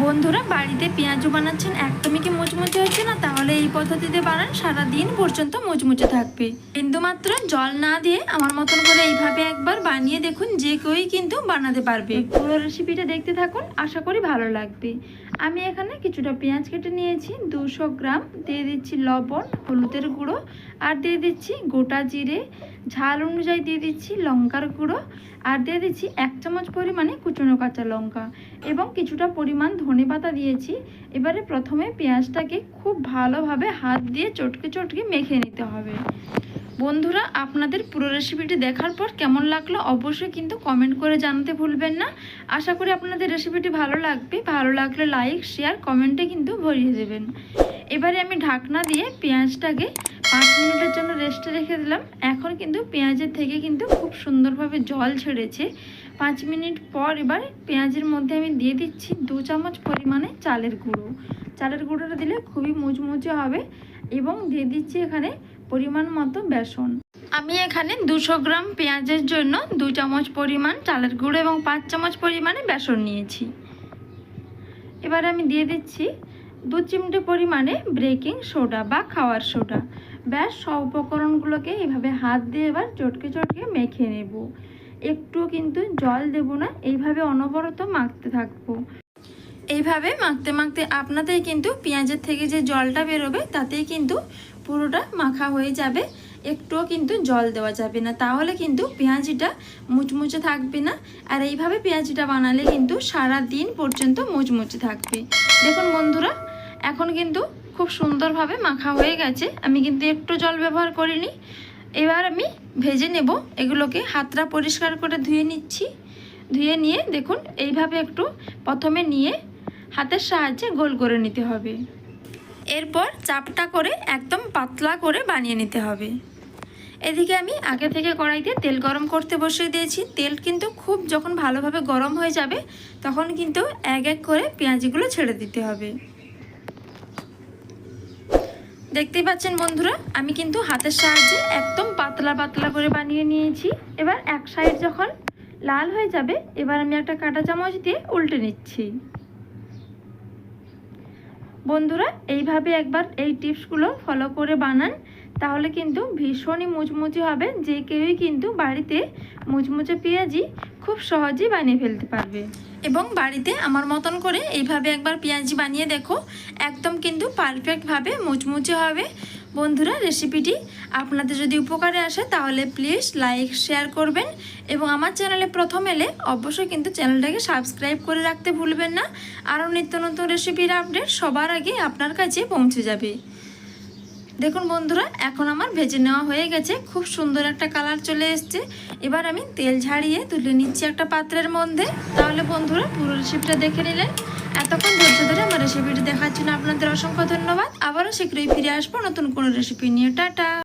বন্ধুরা, বাড়িতে পেঁয়াজু বানাচ্ছেন, একদমই কি মুচমুচে হচ্ছে না? তাহলে এই পদ্ধতিতে বানান সারা দিন পর্যন্ত মুচমুচে থাকবে। বিন্দুমাত্র জল না দিয়ে আমার মতন করে এইভাবে একবার বানিয়ে দেখুন, যে কেউই কিন্তু বানাতে পারবে। পুরো রেসিপিটা দেখতে থাকুন, আশা করি ভালো লাগবে। আমি এখানে কিছুটা পেঁয়াজ কেটে নিয়েছি, দুশো গ্রাম। দিয়ে দিচ্ছি লবণ, হলুদের গুঁড়ো, আর দিয়ে দিচ্ছি গোটা জিরে। ঝাল অনুযায়ী দিয়ে দিচ্ছি লঙ্কার গুঁড়ো, আর দিয়ে দিচ্ছি এক চামচ পরিমাণে কুচনো কাঁচা লঙ্কা। এবং কিছুটা পরিমাণ ধনে পাতা দিয়েছি। এবারে প্রথমে পেঁয়াজটাকে খুব ভালোভাবে হাত দিয়ে চটকে চটকে মেখে নিতে হবে। বন্ধুরা, আপনাদের পুরো রেসিপিটি দেখার পর কেমন লাগল অবশ্যই কিন্তু কমেন্ট করে জানাতে ভুলবেন না। আশা করি আপনাদের রেসিপিটি ভালো লাগবে। ভালো লাগলে লাইক শেয়ার কমেন্টে কিন্তু ভরিয়ে দেবেন। এবারে আমি ঢাকনা দিয়ে পেঁয়াজটাকে পাঁচ মিনিটের জন্য রেস্টে রেখে দিলাম। এখন কিন্তু পেঁয়াজের থেকে কিন্তু খুব সুন্দরভাবে জল ছেড়েছে। পাঁচ মিনিট পর এবার পেঁয়াজের মধ্যে আমি দিয়ে দিচ্ছি দু চামচ পরিমাণে চালের গুঁড়ো। চালের গুঁড়োটা দিলে খুবই মুচমুচে হবে এবং দিয়ে দিচ্ছি এখানে পরিমাণ মতো বেসন। আমি এখানে দুশো গ্রাম পেঁয়াজের জন্য দু চামচ পরিমাণ চালের গুঁড়ো এবং পাঁচ চামচ পরিমাণে বেসন নিয়েছি। এবার আমি দিয়ে দিচ্ছি দু চিমটে পরিমাণে ব্রেকিং সোডা বা খাওয়ার সোডা। ব্যাস, সব উপকরণগুলোকে এভাবে হাত দিয়ে এবার চটকে চটকে মেখে নেব। একটু কিন্তু জল দেব না। এইভাবে অনবরত মাখতে থাকব। এইভাবে মাখতে মাখতে আপনাদের কিন্তু পেঁয়াজের থেকে যে জলটা বেরোবে, তাতেই কিন্তু পুরোটা মাখা হয়ে যাবে। একটুও কিন্তু জল দেওয়া যাবে না। তাহলে কিন্তু পেঁয়াজিটা মুচমুচে থাকবে না। আর এইভাবে পেঁয়াজিটা বানালে কিন্তু সারা দিন পর্যন্ত মুচমুচে থাকবে। দেখুন বন্ধুরা, এখন কিন্তু খুব সুন্দরভাবে মাখা হয়ে গেছে। আমি কিন্তু একটু জল ব্যবহার করিনি। এবার আমি ভেজে নেব। এগুলোকে হাতটা পরিষ্কার করে ধুয়ে নিচ্ছি। ধুয়ে নিয়ে দেখুন, এইভাবে একটু প্রথমে নিয়ে হাতের সাহায্যে গোল করে নিতে হবে। এরপর চাপটা করে একদম পাতলা করে বানিয়ে নিতে হবে। এদিকে আমি আগে থেকে কড়াইতে তেল গরম করতে বসিয়ে দিয়েছি। তেল কিন্তু খুব যখন ভালোভাবে গরম হয়ে যাবে, তখন কিন্তু এক এক করে পেঁয়াজিগুলো ছেড়ে দিতে হবে। দেখতেই পাচ্ছেন বন্ধুরা, আমি কিন্তু হাতের সাহায্যে একদম পাতলা পাতলা করে বানিয়ে নিয়েছি। এবার এক সাইড যখন লাল হয়ে যাবে, এবার আমি একটা কাঁটা চামচ দিয়ে উল্টে নিচ্ছি। বন্ধুরা, এইভাবে একবার এই টিপসগুলো ফলো করে বানান, তাহলে কিন্তু ভীষণই মুচমুচে হবে। যে কেউই কিন্তু বাড়িতে মুচমুচে পেঁয়াজি খুব সহজেই বানিয়ে ফেলতে পারবে। এবং বাড়িতে আমার মতন করে এইভাবে একবার পেঁয়াজি বানিয়ে দেখো, একদম কিন্তু পারফেক্টভাবে মুচমুচে হবে। বন্ধুরা রেসিপিটি আপনাদের যদি উপকারে আসে, তাহলে প্লিজ লাইক শেয়ার করবেন এবং আমার চ্যানেলে প্রথম এলে অবশ্যই কিন্তু চ্যানেলটাকে সাবস্ক্রাইব করে রাখতে ভুলবেন না। আরও নিত্য নতুন রেসিপির আপডেট সবার আগে আপনার কাছে পৌঁছে যাবে। দেখুন বন্ধুরা, এখন আমার ভেজে নেওয়া হয়ে গেছে। খুব সুন্দর একটা কালার চলে এসছে। এবার আমি তেল ঝাড়িয়ে তুলে নিচ্ছি একটা পাত্রের মধ্যে। তাহলে বন্ধুরা, পুরো রেসিপিটা দেখে নিলেন। এতক্ষণ ধৈর্য ধরে আমার রেসিপিটি দেখার জন্য আপনাদের অসংখ্য ধন্যবাদ। আবারও শীঘ্রই ফিরে আসব নতুন কোনো রেসিপি নিয়ে। টাটা!